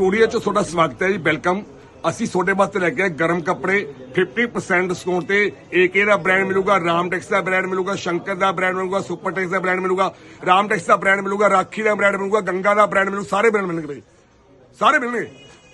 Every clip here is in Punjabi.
ਸਟੂਡੀਓ 'ਚ ਤੁਹਾਡਾ ਸਵਾਗਤ ਹੈ ਜੀ ਵੈਲਕਮ ਅਸੀਂ ਤੁਹਾਡੇ ਵਾਸਤੇ ਲੈ ਕੇ ਆਏ ਗਰਮ ਕੱਪੜੇ 50% ਡਿਸਕਾਊਂਟ ਤੇ ਏਕੇ ਦਾ ਬ੍ਰਾਂਡ ਮਿਲੂਗਾ ਰਾਮਟੈਕਸ ਦਾ ਬ੍ਰਾਂਡ ਮਿਲੂਗਾ ਸ਼ੰਕਰ ਦਾ ਬ੍ਰਾਂਡ ਮਿਲੂਗਾ ਸੁਪਰਟੈਕਸ ਦਾ ਬ੍ਰਾਂਡ ਮਿਲੂਗਾ ਰਾਮਟੈਕਸ ਦਾ ਬ੍ਰਾਂਡ ਮਿਲੂਗਾ ਰਾਖੀ ਦਾ ਬ੍ਰਾਂਡ ਮਿਲੂਗਾ ਗੰਗਾ ਦਾ ਬ੍ਰਾਂਡ ਮਿਲੂ ਸਾਰੇ ਬ੍ਰਾਂਡ ਮਿਲਣਗੇ ਭਾਈ। ਸਾਰੇ ਮਿਲਣਗੇ।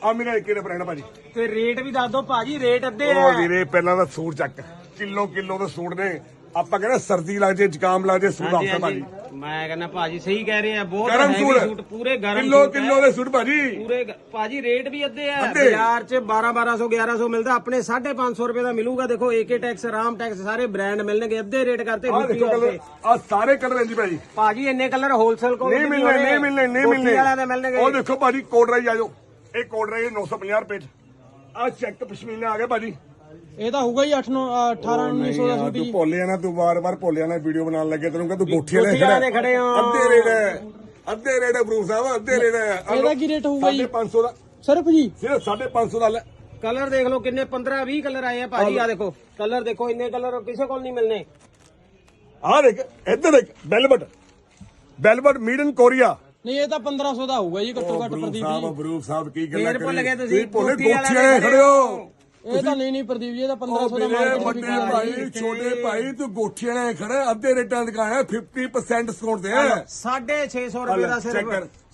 ਆ ਮੇਰਾ ਏਕੇ ਦਾ ਬ੍ਰਾਂਡ ਭਾਜੀ। ਤੇ ਰੇਟ ਵੀ ਦੱਸ ਦਿਓ ਭਾਜੀ ਰੇਟ ਅੱਧੇ ਉਹ ਆ ਵੀਰੇ ਪਹਿਲਾਂ ਤਾਂ ਸੂਟ ਚੱਕ। ਕਿਲੋ ਕਿਲੋ ਦੇ ਸੂਟ ਨੇ। ਆਪਾਂ ਕਹਿੰਦੇ ਸਰਦੀ ਲੱਗ ਜੇ ਜ਼ੁਕਾਮ ਲੱਗ ਜੇ ਸੂਟ ਆਪਸੇ ਭਾਜੀ। ਮੈਂ ਕਹਿੰਦਾ ਭਾਜੀ ਸਹੀ ਕਹਿ ਰਹੇ ਆ ਬਹੁਤ ਗਰਮ heavy ਸੂਟ। ਸੂਟ ਪੂਰੇ ਗਰਮ ਕਿਲੋ ਸੂਟ ਕਿਲੋ। ਦੇ ਸੂਟ ਭਾਜੀ। ਪੂਰੇ ਗ- ਭਾਜੀ ਰੇਟ ਵੀ ਅੱਧੇ ਆ। ਅੱਧੇ। ਬਾਜ਼ਾਰ 'ਚ 12 1200 1100 ਮਿਲਦਾ ਆਪਣੇ 550 ਰੁਪਏ ਦਾ ਮਿਲੂਗਾ। ਦੇਖੋ ਏਕੇ ਟੈਕਸ ਰਾਮ ਟੈਕਸ ਸਾਰੇ ਬ੍ਰਾਂਡ ਮਿਲਣਗੇ ਅੱਧੇ ਰੇਟ ਕਰਤੇ ਆ 50 ਦੇਖੋ ਆਫ ਕਲਰ ਤੇ। ਆ ਸਾਰੇ ਕਲਰ ਜੀ ਭਾਜੀ। ਭਾਜੀ ਇੰਨੇ ਕਲਰ ਹੋਲਸੇਲ ਕੋਲ ਨਹੀਂ ਮਿਲਣੇ ਨਹੀਂ ਮਿਲਣੇ ਨਹੀਂ ਮਿਲਣੇ। ਵਾਲਿਆਂ ਦੇ ਮਿਲਣਗੇ। ਉਹ ਦੇਖੋ ਭਾਜੀ ਕੋਡ ਰਾਈ ਆਜੋ ਇਹ ਕੋਡ ਰਾਈ 950 ਰੁਪਏ ਚ। ਆ ਚੈੱਕ ਪਸ਼ਮੀਨਾ ਆ ਗਿਆ ਭਾਜੀ। ਇਹ ਤਾਂ ਹੋਊਗਾ ਹੀ 8 9 18 1900 ਦਾ ਯਾਰ, ਸੂਟ ਤੂੰ ਜੀ। ਭੁੱਲਿਆ ਨਾ ਤੂੰ ਵਾਰ-ਵਾਰ ਭੁੱਲਿਆ ਨਾ ਵੀਡੀਓ ਬਣਾਉਣ ਲੱਗੇ ਤੈਨੂੰ ਕਹ ਤੂੰ ਗੋਠੀ ਵਾਲੇ ਗੋਠੀ ਵਾਲੇ ਖੜੇ। ਹੋ। ਅੱਧੇ ਰੇਟ ਹੈ ਅੱਧੇ ਰੇਟ ਹੈ ਬਰੂ ਸਾਹਿਬ ਅੱਧੇ ਰੇਟ ਹੈ। ਇਹਦਾ ਕੀ ਰੇਟ ਹੋਊਗਾ ਜੀ? 550 ਦਾ। ਸਿਰਫ ਜੀ? ਸਿਰਫ 550 ਦਾ ਲੈ। ਕਲਰ ਦੇਖ ਲਓ ਕਿੰਨੇ 15 20 ਕਲਰ ਆਏ ਆ ਭਾਜੀ ਆ ਦੇਖੋ ਕਲਰ ਦੇਖੋ ਇੰਨੇ ਕਲਰ ਕਿਸੇ ਕੋਲ ਨਹੀਂ ਮਿਲਨੇ ਆ ਦੇਖ ਇੱਧਰ ਦੇਖ ਬੈਲਬਟ। ਬੈਲਬਟ ਮੀਡਨ ਕੋਰੀਆ। ਨਹੀਂ ਇਹ ਤਾਂ 1500 ਦਾ ਹੋਊਗਾ ਜੀ ਘੱਟੋ ਘੱਟ ਪ੍ਰਦੀਪ ਸਾਹਿਬ ਜੀ। ਬਰੂ ਸਾਹਿਬ ਕੀ ਗੱਲਾਂ ਫੇਰ ਭੁੱਲ ਗਏ ਤੁਸੀਂ, ਭੁੱਲੇ ਗੋਠੀ ਵਾਲੇ ਗੋਠੀ ਵਾਲੇ ਖੜੇ ਹੋ। ਇਹ ਤਾਂ ਨਹੀਂ ਨਹੀਂ ਪ੍ਰਦੀਪ ਜੀ ਇਹ ਤਾਂ 1500 ਦਾ ਮੇਰੇ ਮਾਰਕੀਟ ਵੱਡੇ ਭਾਈ ਛੋਟੇ ਭਾਈ ਤੂੰ ਗੋਠੀਆਂ ਨੇ ਖੜਾ ਅੱਧੇ ਰੇਟਾਂ ਦਿਖਾਇਆ 50% ਡਿਸਕਾਊਂਟ ਦੇ। ਆ 650 ਰੁਪਏ ਦਾ। ਸਿਰਫ।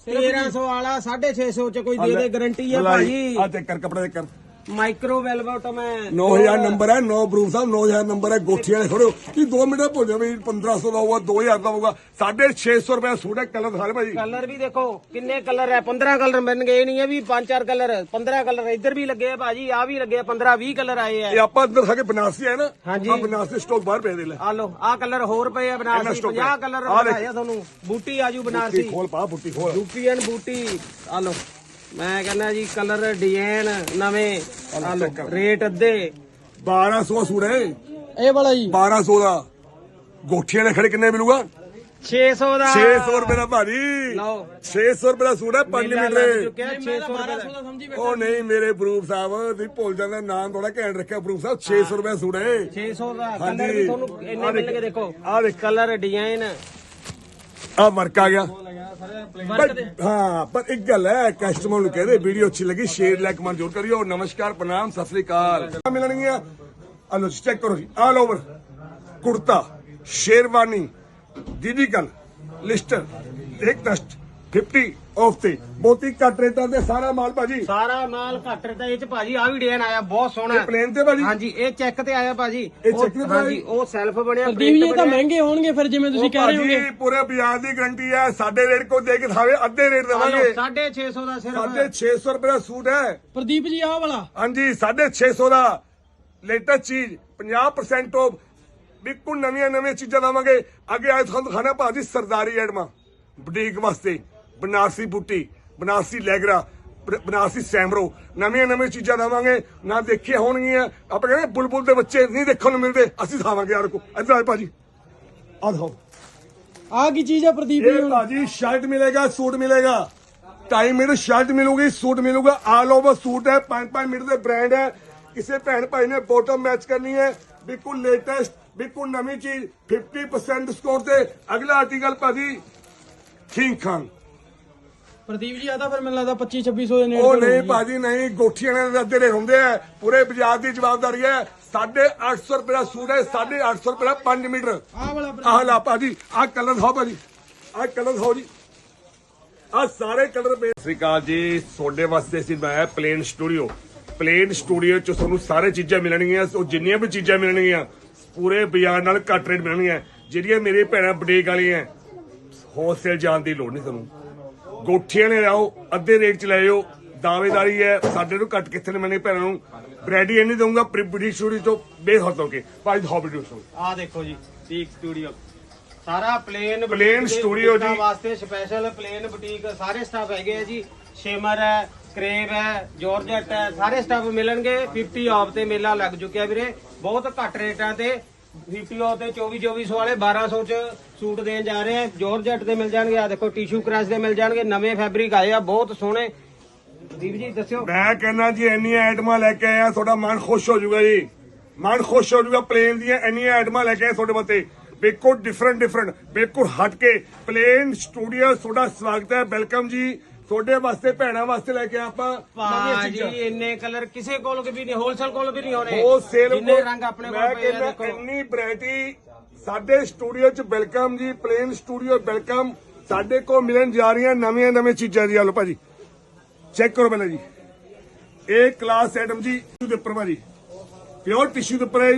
1300 ਵਾਲਾ 650 ਚ ਕੋਈ ਦੇ ਦੇ ਗਾਰੰਟੀ ਹੈ ਭਾਜੀ। ਆ ਚੈੱਕ ਕਰ ਕਪੜੇ ਦੇ ਕਰ। ਮਾਈਕਰੋ ਵੈਲਵਟ ਮੈਂ 9000 ਨੰਬਰ ਹੈ 9 ਬਰੂਫ ਸਾਹਿਬ 9000 ਨੰਬਰ ਹੈ ਗੋਠੀਆਂ ਨੇ ਖੜੋ ਕੀ 2 ਮਿੰਟ ਭੁੱਲ ਜਾਵੇ 1500 ਦਾ ਹੋਊਗਾ 2000 ਦਾ ਹੋਊਗਾ। 650 ਰੁਪਏ ਸੂਟ ਹੈ ਕਲਰ ਸਾਰੇ ਭਾਈ ਕਲਰ ਵੀ ਦੇਖੋ ਕਿੰਨੇ ਕਲਰ ਹੈ 15 ਕਲਰ ਮਿਲਣਗੇ ਇਹ ਨਹੀਂ ਹੈ ਵੀ 5-4 ਕਲਰ 15 ਕਲਰ ਇੱਧਰ ਵੀ ਲੱਗੇ ਆ ਭਾਜੀ ਆ ਵੀ ਲੱਗੇ ਆ 15-20 ਕਲਰ ਆਏ ਆ। ਇਹ ਆਪਾਂ ਅੰਦਰ ਖਾ ਕੇ ਬਨਾਰਸੀ ਹੈ ਨਾ। ਆ ਬਨਾਰਸੀ ਸਟਾਕ ਬਾਹਰ ਪਏ ਦੇ ਲੈ। ਆ ਲੋ ਆ ਕਲਰ ਹੋਰ ਪਏ ਆ ਸਟੋਕ 50 ਹੈ। ਕਲਰ। ਬਣਾਇਆ ਤੁਹਾਨੂੰ ਬੂਟੀ ਆਜੂ ਬੁੱਟੀ ਬਨਾਰਸੀ ਖੋਲ ਪਾ ਬੁੱਟੀ ਖੋਲ। ਯੂਪੀਐਨ ਬੂਟੀ ਆ ਲੋ ਮੈਂ ਕਹਿੰਦਾ ਜੀ ਕਲਰ ਡਿਜ਼ਾਈਨ ਨਵੇਂ ਰੇਟ ਅੱਧੇ। 1200 ਸੂਟ ਹੈ ਇਹ। ਵਾਲਾ ਜੀ। 1200 ਦਾ। ਗੋਠੀਆਂ ਨੇ ਖੜੇ ਕਿੰਨੇ ਮਿਲੂਗਾ? 600 ਦਾ। 600 ਰੁਪਏ ਦਾ ਭਾਜੀ। ਲਓ। 600 ਰੁਪਏ ਦਾ ਸੂਟ ਹੈ 5 ਮੇਲਾ ਮੀਟਰ ਲੱਗ ਦੇ ਚੁੱਕਿਆ ਮੈਂ 600 ਤਾਂ ਰੁਪਏ 1200 ਦਾ ਦਾ ਸਮਝੀ ਬੈਠਾ ਉਹ ਨਹੀਂ ਮੇਰੇ ਬਰੂਫ ਸਾਹਿਬ ਤੁਸੀਂ ਭੁੱਲ ਜਾਂਦੇ ਨਾਮ ਥੋੜਾ ਘੈਂਟ ਰੱਖਿਆ ਬਰੂਫ ਸਾਹਿਬ 600 ਰੁਪਏ ਸੂਟ ਹੈ 600 ਦਾ। ਹਾਂਜੀ। ਕਲਰ ਵੀ ਤੁਹਾਨੂੰ ਇੰਨੇ ਆਹ ਮਿਲਣਗੇ ਦੇਖੋ। ਆਹ ਦੇਖ ਕਲਰ ਡਿਜ਼ਾਈਨ ਆ ਵਰਕ ਆ ਗਿਆ। ਪਰ ਹਾਂ ਪਰ ਇੱਕ ਗੱਲ ਹੈ ਕਸਟਮਰ ਨੂੰ ਕਹਦੇ ਵੀਡੀਓ ਅੱਛੀ ਲੱਗੀ ਸ਼ੇਅਰ ਲਾਈਕ ਕਮੈਂਟ ਜ਼ਰੂਰ ਕਰਿਓ ਨਮਸਕਾਰ ਪ੍ਰਣਾਮ ਸਤਿ ਸ੍ਰੀ ਅਕਾਲ। ਮਿਲਣਗੀਆਂ ਆਲੋ ਚੈੱਕ ਕਰੋ ਜੀ ਆਲ ਓਵਰ ਕੁੜਤਾ ਸ਼ੇਰਵਾਨੀ ਡਿਜੀਟਲ ਲਿਸਟਰ ਇੱਕ ਟਸਟ 50 ਆਫ ਤੇ ਬਹੁਤੀ ਘੱਟ ਰੇਟਾਂ ਤੇ ਸਾਰਾ ਮਾਲ ਭਾਜੀ। ਸਾਰਾ ਮਾਲ ਘੱਟ ਰੇਟਾਂ ਇਹ ਚ ਭਾਜੀ ਆ ਵੀ ਡਿਜ਼ਾਈਨ ਆਇਆ ਬਹੁਤ ਸੋਹਣਾ। ਇਹ ਪਲੇਨ ਤੇ ਭਾਜੀ। ਹਾਂਜੀ ਇਹ ਚੈੱਕ ਤੇ ਆਇਆ ਭਾਜੀ। ਇਹ ਉਹ- check ਤੇ ਹਾਂਜੀ ਉਹ ਸੈਲਫ ਬਣਿਆ ਪ੍ਰਦੀਪ ਜੀ ਇਹ ਤਾਂ ਬਣਿਆ। ਮਹਿੰਗੇ ਹੋਣਗੇ ਫਿਰ ਜਿਵੇਂ ਤੁਸੀਂ ਕਹਿ ਰਹੇ ਹੋਗੇ। ਭਾਜੀ ਪੂਰੇ ਬਾਜ਼ਾਰ ਦੀ ਗਰੰਟੀ ਹੈ ਸਾਡੇ ਰੇਟ ਕੋ ਦੇ ਕੇ ਦਿਖਾਵੇ ਅੱਧੇ ਰੇਟ ਦੇਵਾਂਗੇ। 650 ਦਾ ਸਿਰਫ। ਸਾਡੇ 600 ਰੁਪਏ ਦਾ ਸੂਟ ਹੈ। ਪ੍ਰਦੀਪ ਜੀ ਆਹ ਵਾਲਾ। ਹਾਂਜੀ 650 ਦਾ ਲੇਟੈਸਟ ਚੀਜ਼ 50% ਆਫ ਬਿਲਕੁਲ ਨਵੀਆਂ ਨਵੀਆਂ ਚੀਜ਼ਾਂ ਦਵਾਂਗੇ ਅੱਗੇ ਆਏ ਤੁਹਾਨੂੰ ਦਿਖਾਣਾ ਭਾਜੀ ਸਰਦਾਰੀ ਐਡਮਾ ਬੁਟੀਕ ਵਾਸਤੇ। ਬਨਾਰਸੀ ਬੂਟੀ ਬਨਾਰਸੀ ਲੈਗਰਾ ਬਨਾਰਸੀ ਸੈਮਰੋ ਨਵੀਆਂ ਨਵੀਆਂ ਚੀਜ਼ਾਂ ਦਵਾਂਗੇ ਨਾ ਦੇਖੀਆਂ ਹੋਣਗੀਆਂ। ਆਪਾਂ ਕਹਿੰਦੇ ਬੁਲਬੁਲ ਦੇ ਬੱਚੇ ਨਹੀਂ ਦੇਖਣ ਨੂੰ ਮਿਲਦੇ ਅਸੀਂ ਦਿਖਾਵਾਂਗੇ ਯਾਰ ਕੋ ਇੱਧਰ ਆਏ ਭਾਜੀ। ਆ ਦਿਖਾਓ। ਆਹ ਕੀ ਚੀਜ਼ ਹੈ ਪ੍ਰਦੀਪ ਜੀ ਇਹ ਭਾਜੀ ਸ਼ਰਟ ਮਿਲੇਗਾ ਸੂਟ ਮਿਲੇਗਾ। ਢਾਈ ਮੀਟਰ ਸ਼ਰਟ ਮਿਲੂਗੀ ਸੂਟ ਮਿਲੂਗਾ। ਆਲ ਓਵਰ ਸੂਟ ਹੈ 5-5 ਮੀਟਰ ਦੇ ਬ੍ਰਾਂਡ ਹੈ। ਕਿਸੇ ਭੈਣ ਭਾਈ ਨੇ ਬੋਟਮ ਮੈਚ ਕਰਨੀ ਹੈ। ਬਿਲਕੁਲ ਲੇਟੈਸਟ ਬਿਲਕੁਲ ਨਵੀਂ ਚੀਜ਼ 50% ਡਿਸਕਾਊਂਟ ਤੇ। ਅਗਲਾ ਆਰਟੀਕਲ ਭਾਜੀ ਕਿੰਗ ਖਾਨ ਪ੍ਰਦੀਪ ਜੀ ਆ ਤਾਂ ਫਿਰ ਮੈਨੂੰ ਲੱਗਦਾ 25 2600 ਦੇ ਨੇੜੇ ਉਹ ਨਹੀਂ। ਭਾਜੀ ਨਹੀਂ ਗੋਠੀਆਂ ਦੇ ਅੱਧੇ ਰੇਟ ਹੁੰਦੇ ਆ। ਪੂਰੇ ਬਾਜ਼ਾਰ ਦੀ ਜਵਾਬਦਾਰੀ ਹੈ। 850 ਰੁਪਏ ਦਾ ਸੂਟ ਹੈ 850 ਰੁਪਏ ਦਾ 5 ਮੀਟਰ। ਆਹ ਵਾਲਾ ਆਹ ਲਾ ਭਾਜੀ ਆਹ ਕਲਰ ਦਿਖਾਓ ਭਾਜੀ। ਆਹ ਕਲਰ ਦਿਖਾਓ ਜੀ। ਆਹ ਸਾਰੇ ਕਲਰ ਪੇ ਸ੍ਰੀ ਅਕਾਲ ਜੀ। ਤੁਹਾਡੇ ਵਾਸਤੇ ਅਸੀਂ ਬਣਾਇਆ ਪਲੇਨ ਸਟੂਡੀਓ ਪਲੇਨ ਸਟੂਡੀਓ ਚ ਤੁਹਾਨੂੰ ਸਾਰੇ ਚੀਜ਼ਾਂ ਮਿਲਣਗੀਆਂ। ਉਹ ਜਿੰਨੀਆਂ ਵੀ ਚੀਜ਼ਾਂ ਮਿਲਣਗੀਆਂ ਪੂਰੇ ਬਾਜ਼ਾਰ ਨਾਲ ਘੱਟ ਰੇਟ ਮਿਲਣਗੀਆਂ। ਜਿਹੜੀਆਂ ਮੇਰੇ ਭੈਣਾਂ ਬੁਟੀਕ ਵਾਲੀਆਂ ਹੋਲਸੇਲ ਜਾਣ ਦੀ ਲੋੜ ਨਹੀਂ ਤੁਹਾਨੂੰ। ਗੋਠੀਆਂ ਨੇ ਲਾਓ ਅੱਧੇ ਰੇਟ ਚ ਲੈ ਜਾਓ ਦਾਅਵੇਦਾਰੀ ਹੈ ਸਾਡੇ ਨੂੰ ਘੱਟ ਕਿੱਥੇ ਨੇ ਮੈਨੇ ਭੈਣਾਂ ਨੂੰ। ਬ੍ਰੈਡੀ ਇਹ ਨਹੀਂ ਦਊਂਗਾ ਪ੍ਰੀ ਸਟੂਡੀਓ ਤੋਂ ਬੇਹੱਦ ਹੋ ਕੇ। ਭਾਈ ਹੌਬੀ ਡੂ ਆ ਦੇਖੋ ਜੀ ਟੀਕ ਸਟੂਡੀਓ ਸਾਰਾ ਪਲੇਨ Plain studio ਜੀ। ਵਾਸਤੇ ਸਪੈਸ਼ਲ ਪਲੇਨ ਬੁਟੀਕ ਸਾਰੇ ਸਟਾਫ ਹੈਗੇ ਆ ਜੀ। ਸ਼ੇਮਰ ਹੈ ਕਰੇਵ ਹੈ ਜਾਰਜਟ ਹੈ ਸਾਰੇ ਸਟਾਫ ਮਿਲਣਗੇ। 50 ਆਫ ਤੇ ਮੇਲਾ ਲੱਗ ਚੁੱਕਿਆ ਵੀਰੇ। ਬਹੁਤ ਘੱਟ ਰੇਟਾਂ ਤੇ 50 ਆਫ ਤੇ 24 2400 ਵਾਲੇ 1200 ਚ ਸੂਟ ਦੇਣ ਜਾ ਰਹੇ ਆ ਜਾਰਜਟ ਦੇ ਮਿਲ ਜਾਣਗੇ ਆ ਦੇਖੋ ਟਿਸ਼ੂ ਕ੍ਰਾਸ ਦੇ ਮਿਲ ਜਾਣਗੇ ਨਵੇਂ ਫੈਬਰਿਕ ਆਏ ਆ ਬਹੁਤ ਸੋਹਣੇ। ਦੀਪ ਜੀ ਦੱਸਿਓ। ਮੈਂ ਕਹਿੰਦਾ ਜੀ ਇੰਨੀਆਂ ਆਈਟਮਾਂ ਲੈ ਕੇ ਆਇਆ ਤੁਹਾਡਾ ਮਨ ਖੁਸ਼ ਹੋ ਜਾਊਗਾ ਜੀ। ਮਨ ਖੁਸ਼ ਹੋ ਜਾਊਗਾ ਪਲੇਨ ਦੀਆਂ ਇੰਨੀਆਂ ਆਈਟਮਾਂ ਲੈ ਕੇ ਆਏ ਤੁਹਾਡੇ ਵਾਸਤੇ। ਬਿਲਕੁਲ ਡਿਫਰੈਂਟ ਡਿਫਰੈਂਟ ਬਿਲਕੁਲ ਹਟ ਕੇ ਪਲੇਨ ਸਟੂਡੀਓ ਤੁਹਾਡਾ ਸਵਾਗਤ ਹੈ ਵੈਲਕਮ ਜੀ। ਤੁਹਾਡੇ ਵਾਸਤੇ ਭੈਣਾਂ ਵਾਸਤੇ ਲੈ ਕੇ ਆਪਾਂ ਭਾਜੀ ਇੰਨੇ ਕਲਰ ਕਿਸੇ ਕੋਲ ਵੀ ਨਹੀਂ ਹੋਲਸੇਲ ਕੋਲ ਵੀ ਨਹੀਂ ਹੋਣੇ ਉਹ ਸੇਲ ਜਿੰਨੇ ਰੰਗ ਆਪਣੇ ਕੋਲ ਪਏ ਦੇਖੋ। ਇੰਨੀ ਵੈਰਾਈਟੀ ਸਾਡੇ ਸਟੂਡੀਓ ਚ ਵੈਲਕਮ ਜੀ ਪਲੇਨ ਸਟੂਡੀਓ ਵੈਲਕਮ। ਸਾਡੇ ਕੋਲ ਮਿਲਣ ਜਾ ਰਹੀਆਂ ਨਵੀਆਂ ਨਵੀਆਂ ਚੀਜ਼ਾਂ ਜੀ। ਆਲੋ ਭਾਜੀ। ਚੈੱਕ ਕਰੋ ਪਹਿਲਾਂ ਜੀ। ਇਹ ਕਲਾਸ ਐਟਮ ਜੀ ਟਿਸ਼ੂ ਦੇ ਉੱਪਰ ਭਾਜੀ। ਪਿਓਰ ਟਿਸ਼ੂ ਦੇ ਉੱਪਰ ਹੈ।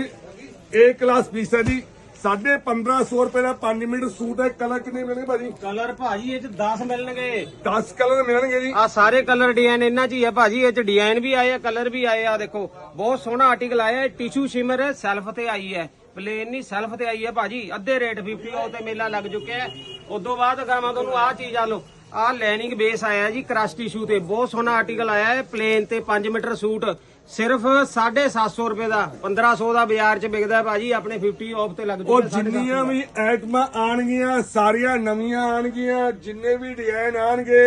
ਇਹ ਕਲਾਸ ਪੀਸ ਹੈ ਜੀ। ਸਾਢੇ 1500 ਰੁਪਏ ਦਾ 5 ਮੀਟਰ ਸੂਟ ਹੈ। ਕਲਰ ਕਿੰਨੇ ਮਿਲਣਗੇ ਭਾਜੀ? ਕਲਰ ਭਾਜੀ ਇਹ ਚ 10 ਮਿਲਣਗੇ। 10 ਕਲਰ ਮਿਲਣਗੇ ਜੀ। ਆ ਸਾਰੇ ਕਲਰ ਡਿਜ਼ਾਈਨ ਇਹਨਾਂ ਚ ਹੀ ਆ ਭਾਜੀ। ਇਹ ਚ ਡਿਜ਼ਾਈਨ ਵੀ ਆਏ ਆ ਕਲਰ ਵੀ ਆਏ ਆ। ਦੇਖੋ ਬਹੁਤ ਸੋਹਣਾ ਆਰਟੀਕਲ ਆਇਆ ਹੈ। ਟਿਸ਼ੂ ਸ਼ਿਮਰ ਹੈ ਸੈਲਫ ਤੇ ਆਈ ਹੈ। ਪਲੇਨ ਨਹੀਂ ਸੈਲਫ ਤੇ ਆਈ ਹੈ ਭਾਜੀ। ਅੱਧੇ ਰੇਟ 50 ਉਹ ਤੇ ਮੇਲਾ ਲੱਗ ਚੁੱਕਿਆ ਹੈ। ਉਦੋਂ ਬਾਅਦ ਗਾਵਾਂ ਤੁਹਾਨੂੰ ਆਹ ਚੀਜ਼ ਆ ਲੋ ਆਹ ਲੈਨਿੰਗ ਬੇਸ ਆਇਆ ਜੀ ਕ੍ਰਸ਼ ਟਿਸ਼ੂ ਤੇ। ਬਹੁਤ ਸੋਹਣਾ ਆਰਟੀਕਲ ਆਇਆ ਹੈ ਪਲੇਨ ਤੇ 5 ਮੀਟਰ ਸੂਟ। ਸਿਰਫ 750 ਰੁਪਏ ਦਾ 1500 ਦਾ ਬਾਜ਼ਾਰ ਚ ਵਿਕਦਾ ਹੈ ਭਾਜੀ ਆਪਣੇ 50 ਆਫ ਤੇ ਲੱਗ ਉਹ ਚੁੱਕਿਆ ਜਿੰਨੀਆਂ ਵੀ ਐਟਮਾਂ ਆਣਗੀਆਂ ਸਾਰੀਆਂ ਨਵੀਆਂ ਆਣਗੀਆਂ ਜਿੰਨੇ ਵੀ ਡਿਜ਼ਾਈਨ ਆਣਗੇ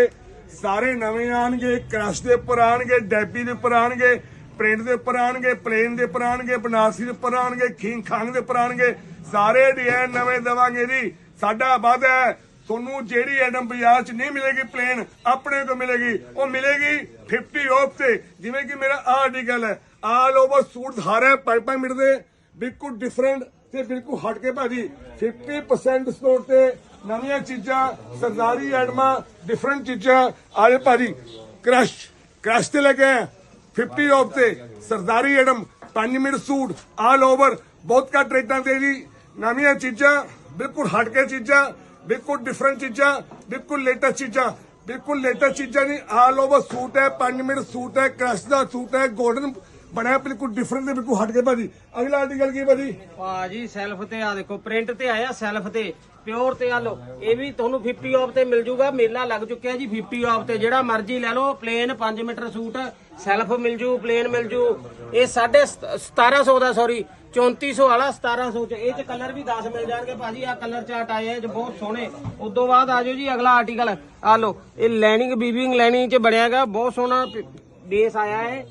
ਸਾਰੇ ਨਵੇਂ ਆਣਗੇ ਕ੍ਰਸ਼ ਦੇ ਉੱਪਰ ਆਣਗੇ ਡੈਪੀ ਦੇ ਉੱਪਰ ਆਣਗੇ ਪ੍ਰਿੰਟ ਦੇ ਉੱਪਰ ਆਣਗੇ, ਪਲੇਨ ਦੇ ਉੱਪਰ ਆਣਗੇ, ਬਨਾਰਸੀ ਦੇ ਉੱਪਰ ਆਣਗੇ, ਖਿੰਗ ਖਾਂਗ ਦੇ ਉੱਪਰ ਆਣਗੇ। ਸਾਰੇ ਡਿਜ਼ਾਈਨ ਨਵੇਂ ਦੇਵਾਂਗੇ ਜੀ। ਸਾਡਾ ਵਾਅਦਾ ਹੈ। ਤੁਹਾਨੂੰ ਜਿਹੜੀ ਆਈਟਮ ਬਾਜ਼ਾਰ 'ਚ ਨਹੀਂ ਮਿਲੇਗੀ ਪਲੇਨ, ਆਪਣੇ ਤੋਂ ਮਿਲੇਗੀ। ਉਹ ਮਿਲੇਗੀ 50 ਆਫ ਤੇ। ਜਿਵੇਂ ਕਿ ਮੇਰਾ ਆਹ ਆਰਟੀਕਲ ਹੈ। ਆਲ ਓਵਰ ਸੂਟ ਧਾਰੇ ਪਾਈਪਾਂ ਮਿਲਦੇ ਬਿਲਕੁਲ ਡਿਫਰੈਂਟ ਤੇ ਬਿਲਕੁਲ ਹਟ ਕੇ ਭਾਜੀ। 50% ਸਟੋਰ ਤੇ ਨਵੀਆਂ ਚੀਜ਼ਾਂ, ਸਰਦਾਰੀ ਆਈਟਮਾਂ ਡਿਫਰੈਂਟ ਚੀਜ਼ਾਂ। ਆਲੇ ਭਾਜੀ। ਕ੍ਰਸ਼ ਕ੍ਰਸ਼ ਤੇ ਲੱਗੇ 50 ਆਫ ਤੇ ਸਰਦਾਰੀ ਆਈਟਮ 5 ਮਿੰਟ ਸੂਟ ਆਲ ਓਵਰ ਬਹੁਤ ਘੱਟ ਰੇਟਾਂ ਤੇ ਜੀ ਨਵੀਆਂ ਚੀਜ਼ਾਂ ਬਿਲਕੁਲ ਹਟ ਕੇ ਚੀਜ਼ਾਂ ਬਿਲਕੁਲ ਡਿਫਰੈਂਟ ਚੀਜ਼ਾਂ ਬਿਲਕੁਲ ਲੇਟੈਸਟ ਚੀਜ਼ਾਂ ਬਿਲਕੁਲ ਲੇਟੈਸਟ ਚੀਜ਼ਾਂ ਨਹੀਂ ਆਲ ਓਵਰ ਸੂਟ ਹੈ 5 ਮਿੰਟ ਸੂਟ ਹੈ ਕ੍ਰਸ਼ ਦਾ ਸੂਟ ਹੈ 골ਡਨ ਬਣਿਆ ਬਿਲਕੁਲ ਡਿਫਰੈਂਟ ਤੇ ਬਿਲਕੁਲ ਹਟ ਕੇ ਭਾਜੀ। ਅਗਲਾ ਆਰਟੀਕਲ ਕੀ ਭਾਜੀ? ਭਾਜੀ ਸੈਲਫ ਤੇ ਆ ਦੇਖੋ ਪ੍ਰਿੰਟ ਤੇ ਆਇਆ ਸੈਲਫ ਤੇ ਪਿਓਰ ਤੇ ਆ ਲੋ ਇਹ ਵੀ ਤੁਹਾਨੂੰ 50 ਆਫ ਤੇ ਮਿਲ ਜੂਗਾ, ਮੇਲਾ ਲੱਗ ਚੁੱਕਿਆ ਜੀ 50 ਆਫ ਤੇ। ਜਿਹੜਾ ਮਰਜ਼ੀ ਲੈ ਲਓ ਪਲੇਨ 5 ਮੀਟਰ ਸੂਟ ਸੈਲਫ ਮਿਲ ਜੂ ਪਲੇਨ ਮਿਲ ਜੂ। ਇਹ ਸਾਢੇ ਸਤ- 1700 ਦਾ ਸੌਰੀ 3400 ਵਾਲਾ 1700 ਚ। ਇਹ ਚ ਕਲਰ ਵੀ 10 ਮਿਲ ਜਾਣਗੇ ਭਾਜੀ। ਆ ਕਲਰ ਚਾਰਟ ਆਏ ਆ, ਇਹ ਬਹੁਤ ਸੋਹਣੇ। ਉਦੋਂ ਬਾਅਦ ਆ ਜੀ ਅਗਲਾ ਆਰਟੀਕਲ ਆ ਲੋ ਇਹ ਲੈਨਿੰਗ ਬੀਬਿੰਗ ਲੈਨਿੰਗ ਚ ਬਣਿਆਗਾ। ਬਹੁਤ ਸੋਹਣਾ ਬੇਸ ਆਇਆ ਹੈ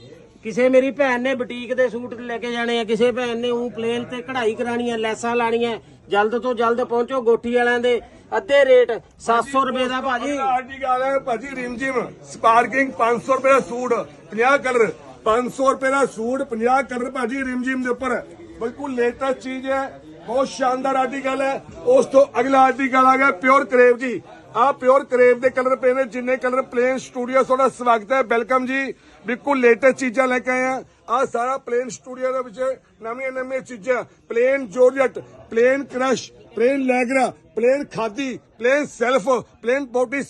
ਕਿਸੇ ਮੇਰੀ ਭੈਣ ਨੇ ਬੁਟੀਕ ਦੇ ਸੂਟ ਲੈ ਕੇ ਜਾਣੇ ਆ, ਕਿਸੇ ਭੈਣ ਨੇ ਉਹ ਪਲੇਨ ਤੇ ਕਢਾਈ ਕਰਾਣੀ ਹੈ ਲੈਸਾਂ ਲਾਣੀਆਂ ਜਲਦ ਤੋਂ ਜਲਦ ਪਹੁੰਚੋ ਗੋਠੀ ਵਾਲਿਆਂ ਦੇ ਅੱਧੇ ਰੇਟ 700 ਰੁਪਏ ਦਾ ਭਾਜੀ। ਆਰਟੀਕਲ ਹੈ, ਭਾਜੀ ਰਿਮਜਿਮ ਸਪਾਰਕਿੰਗ 500 ਰੁਪਏ ਦਾ ਸੂਟ 50 ਕਲਰ 500 ਰੁਪਏ ਦਾ ਸੂਟ 50 ਕਲਰ ਭਾਜੀ ਰਿਮਜਿਮ ਦੇ ਉੱਪਰ। ਬਿਲਕੁਲ ਲੇਟੈਸਟ ਚੀਜ਼ ਹੈ, ਬਹੁਤ ਸ਼ਾਨਦਾਰ ਆਰਟੀਕਲ ਹੈ। ਉਸ ਤੋਂ ਅਗਲਾ ਆਰਟੀਕਲ ਆ ਗਿਆ ਪਿਓਰ ਕਰੇਵ ਜੀ। ਆਹ ਪਿਓਰ ਕਰੇਵ ਦੇ ਕਲਰ ਪਏ ਨੇ, ਜਿੰਨੇ ਕਲਰ ਪਲੇਨ ਸਟੂਡੀਓ ਤੁਹਾਡਾ ਸਵਾਗਤ ਹੈ। ਵੈਲਕਮ ਜੀ। ਬਿਲਕੁਲ ਲੇਟੈਸਟ ਚੀਜ਼ਾਂ ਲੈ ਕੇ ਆਏ ਆ। ਆ ਸਾਰਾ ਪਲੇਨ ਸਟੂਡੀਓ ਦੇ ਵਿੱਚ ਨਵੀਆਂ ਨਵੀਆਂ ਚੀਜ਼ਾਂ। Plain georgette plain crush plain ਲੈਗਰਾ plain khadi plain self plain ਬੋਟਿਸ